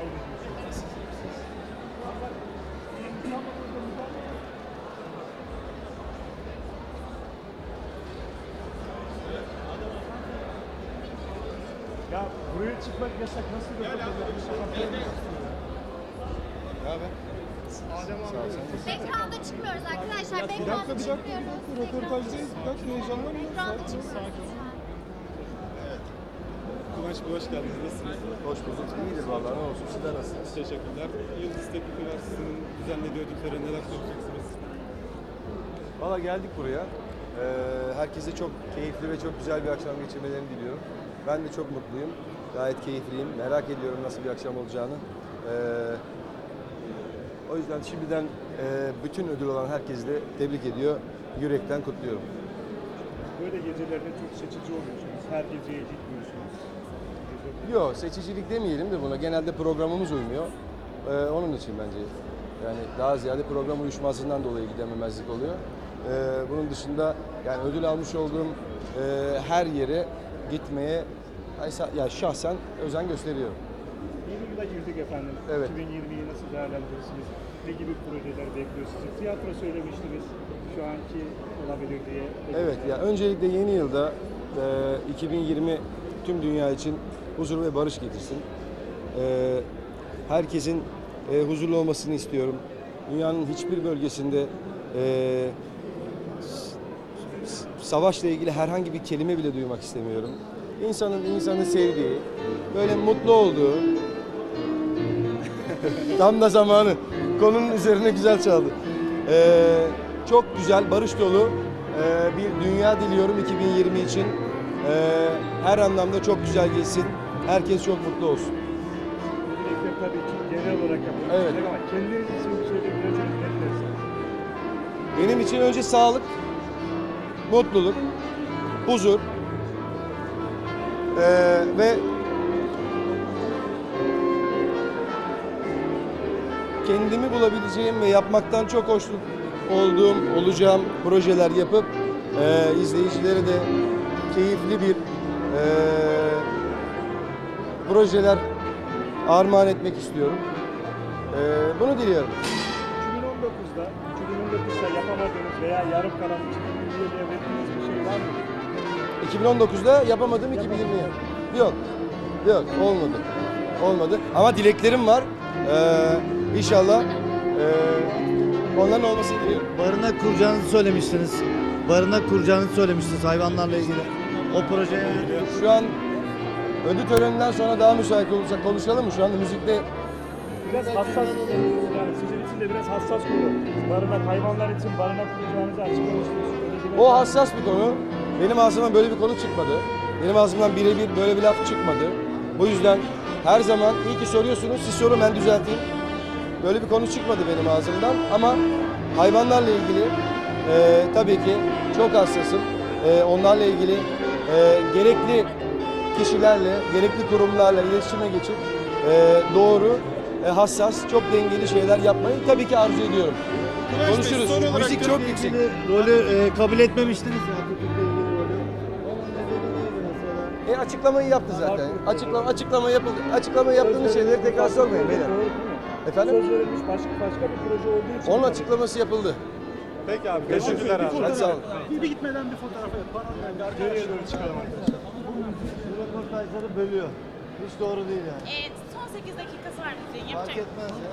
Ya buraya çıkmak yasak nasıl bir Ekranda çıkmıyoruz arkadaşlar. Bir dakika bir dakika bir çıkmıyoruz. dakika röportajdayız. Bir dakika heyecanlanmayın. Ekranda çıkmıyoruz. Kıvanç Bey hoş geldiniz. Nasılsınız? Hoş bulduk. İyidir vallahi ne olsun. Sizler nasılsınız? Teşekkürler. Yıldız Teknik Üniversitesi'nin düzenlediği ödül töreni neler söyleyeceksiniz? Valla geldik buraya. Ee, herkese çok keyifli ve çok güzel bir akşam geçirmelerini diliyorum. Ben de çok mutluyum. Gayet keyifliyim. Merak ediyorum nasıl bir akşam olacağını. Ee, o yüzden şimdiden e, bütün ödül olan herkesi de tebrik ediyor. Yürekten kutluyorum. Böyle gecelerde çok seçici oluyorsunuz. Her geceye gitmiyorsunuz. Yok seçicilik demeyelim de buna. Genelde programımız uymuyor. Ee, onun için bence. Yani daha ziyade program uyuşmasından dolayı gidememezlik oluyor. Ee, bunun dışında yani ödül almış olduğum e, her yere gitmeye ya şahsen özen gösteriyorum. Yeni yıla girdik efendim. Evet. 2020'yi nasıl değerlendirirsiniz? Ne gibi projeler bekliyor sizi? Tiyatro söylemiştiniz şu anki olabilir diye. Evet ya öncelikle yeni yılda e, 2020 tüm dünya için huzur ve barış getirsin. E, herkesin e, huzurlu olmasını istiyorum. Dünyanın hiçbir bölgesinde e, savaşla ilgili herhangi bir kelime bile duymak istemiyorum. İnsanın insanı sevdiği, böyle mutlu olduğu, tam da zamanı. Konunun üzerine güzel çaldı. Ee, çok güzel, barış dolu e, bir dünya diliyorum 2020 için. Ee, her anlamda çok güzel geçsin. Herkes çok mutlu olsun. Dilekler tabii ki genel olarak yapılmış. Evet. Ama kendiniz için bir şey dilersiniz? Benim için önce sağlık, mutluluk, huzur ee, ve kendimi bulabileceğim ve yapmaktan çok hoşnut olduğum, olacağım projeler yapıp ee, izleyicilere de keyifli bir ee, projeler armağan etmek istiyorum. Ee, bunu diliyorum. 2019'da, 2019'da yapamadığınız veya yarım kalan 2020'ye devrettiğiniz bir şey var mı? 2019'da yapamadım 2020'ye. Yok. Yok olmadı. Olmadı. Ama dileklerim var. Ee, inşallah ee, onların olmasını diliyorum. Barınak kuracağınızı söylemiştiniz. Barınak kuracağınızı söylemiştiniz hayvanlarla ilgili. O projeye Şu an ödül töreninden sonra daha müsait olursak konuşalım mı? Şu anda müzikte Biraz hassas, yani sizin için de biraz hassas konu. Barınak, hayvanlar için barınak kuracağınızı açıklamıştınız. O hassas bir konu. Benim ağzımdan böyle bir konu çıkmadı. Benim ağzımdan birebir böyle bir laf çıkmadı. O yüzden her zaman iyi ki soruyorsunuz. Siz sorun ben düzelteyim. Böyle bir konu çıkmadı benim ağzımdan ama hayvanlarla ilgili e, tabii ki çok hassasım. E, onlarla ilgili e, gerekli kişilerle, gerekli kurumlarla iletişime geçip e, doğru, e, hassas, çok dengeli şeyler yapmayı tabii ki arzu ediyorum. Konuşuruz. Müzik çok yüksek. rolü e, kabul etmemiştiniz ya Atatürk'le ilgili rolü. Onun nedeni neydi mesela? E açıklamayı yaptı zaten. Açıklama açıklama yapıldı. Açıklama yaptığımız şeyleri tekrar sormayın beyler. Efendim? Söz verilmiş başka, başka bir proje olduğu için. Onun açıklaması yapıldı. Peki abi. Teşekkürler abi. Hadi sağ olun. Bir gitmeden bir fotoğraf evet. Panoramda geriye doğru çıkalım arkadaşlar. Bu röportajları bölüyor. Hiç doğru değil yani. Evet, son 8 dakikası var müziğin. Fark Yapacak etmez ya.